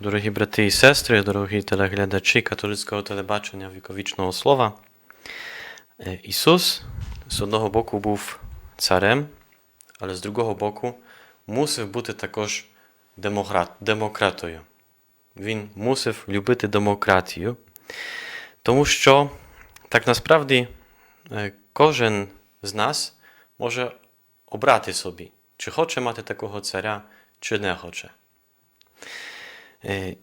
Дорогі брати і сестри, дорогі телеглядачі католицького телебачення віковічного слова, Е, Ісус з одного боку був царем, але з другого боку мусив бути також демократ, демократою. Він мусив любити демократію, тому що так насправді е, кожен з нас може обрати собі, чи хоче мати такого царя, чи не хоче. Е,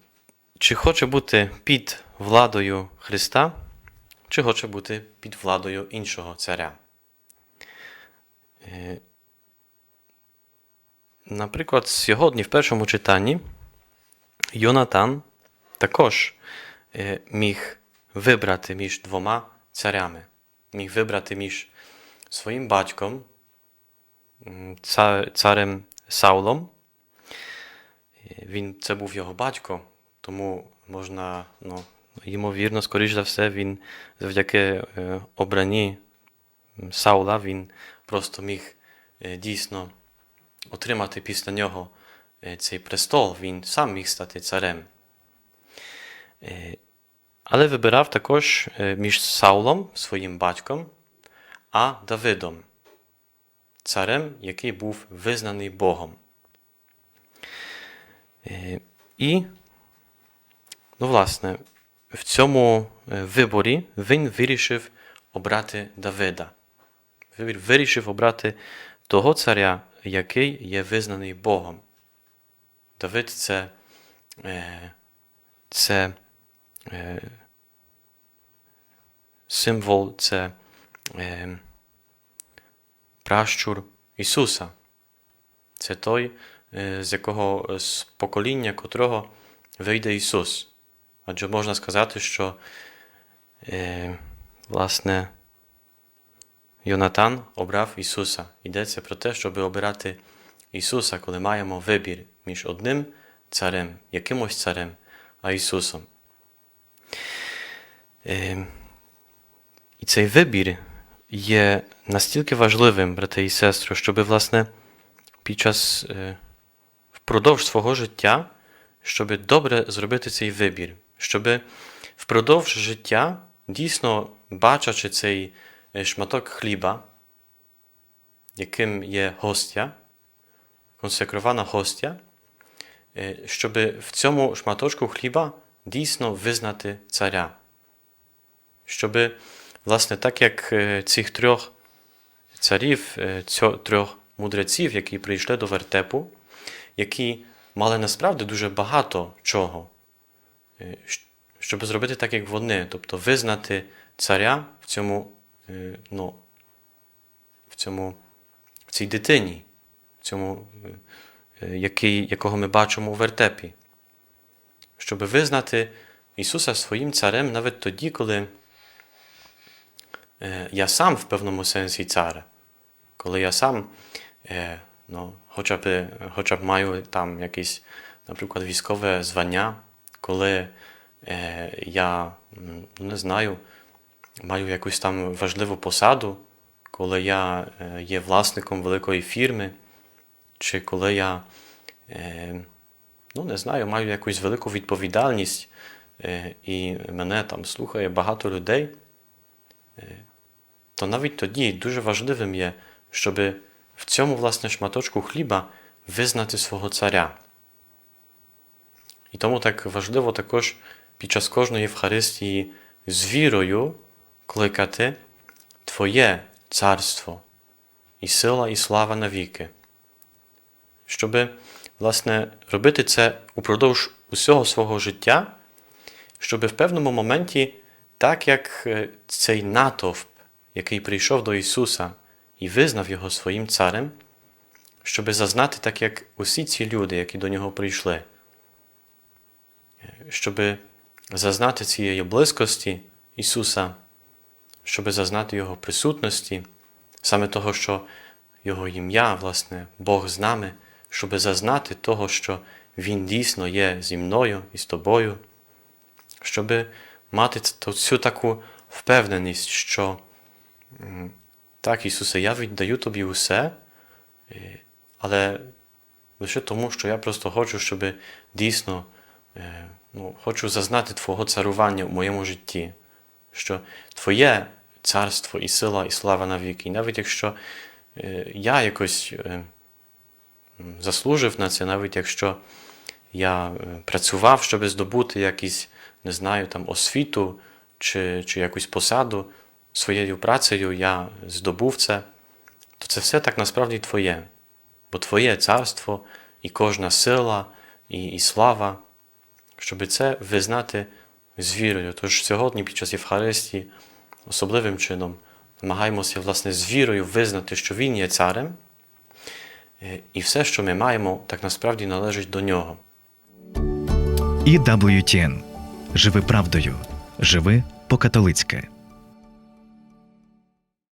Чи хоче бути під владою Христа, чи хоче бути під владою іншого царя. Е, Наприклад, сьогодні в першому читанні Йонатан також е, міг вибрати між двома царями. Міг вибрати між своїм батьком, царем Саулом. Е, Він, це був його батько, тому можна, ну, ймовірно, скоріш за все, він завдяки е, обранні Саула він просто міг е, дійсно отримати після нього цей престол, він сам міг стати царем. Але вибирав також між Саулом, своїм батьком, а Давидом, царем, який був визнаний Богом. Е, І, ну, власне, в цьому е, виборі він вирішив обрати Давида. Він Вирішив обрати того царя, який є визнаний Богом. Давид це, е, це символ, це пращур Ісуса. Це той, з якого з покоління котрого вийде Ісус. Адже можна сказати, що е, власне Йонатан обрав Ісуса. Йдеться про те, щоб обирати Ісуса, коли маємо вибір між одним царем, якимось царем, а Ісусом. Е, і цей вибір є настільки важливим, брати і сестри, щоб, власне, під час е, впродовж свого життя, щоб добре зробити цей вибір, щоб впродовж життя, дійсно бачачи цей е, шматок хліба, яким є гостя, консекрована гостя, е, щоб в цьому шматочку хліба дійсно визнати царя. Щоб, власне, так як е, цих трьох царів, трьох мудреців, які прийшли до вертепу, які мали насправді дуже багато чого, е, щоб зробити так, як вони, тобто визнати царя в цьому, е, ну, в цьому, в цій дитині, в цьому, е, який, якого ми бачимо у вертепі. Щоб визнати Ісуса своїм царем навіть тоді, коли я сам в певному сенсі цар, коли я сам ну, хоча б, хоча б маю там якесь, наприклад, військове звання, коли е, я ну, не знаю, маю якусь там важливу посаду, коли я е, є власником великої фірми, чи коли я е, ну, не знаю, маю якусь велику відповідальність, е, і мене там слухає багато людей, е, то навіть тоді дуже важливим є, щоб в цьому власне шматочку хліба визнати свого царя. І тому так важливо також під час кожної Євхаристії з вірою кликати Твоє царство і сила, і слава навіки. Щоб, власне, робити це упродовж усього свого життя, щоб в певному моменті, так як е, цей натовп, який прийшов до Ісуса і визнав Його своїм царем, щоб зазнати так, як усі ці люди, які до нього прийшли, щоб зазнати цієї близькості Ісуса, щоб зазнати Його присутності, саме того, що Його ім'я, власне, Бог з нами, щоб зазнати того, що Він дійсно є зі мною і з тобою, щоб мати цю таку впевненість, що так, Ісусе, я віддаю тобі усе, е, але лише тому, що я просто хочу, щоб дійсно е, ну, хочу зазнати Твого царування у моєму житті, що Твоє царство і сила, і слава навіки. І навіть якщо е, я якось заслужив на це, навіть якщо я працював, щоб здобути якісь, не знаю, там освіту чи, чи якусь посаду, своєю працею я здобув це, то це все так насправді Твоє. Бо Твоє царство і кожна сила, і, і слава, щоб це визнати з вірою. Тож сьогодні під час Євхаристії особливим чином намагаємося власне з вірою визнати, що Він є царем, е, і все, що ми маємо, так насправді належить до нього. EWTN. Живи правдою. Живи по-католицьки.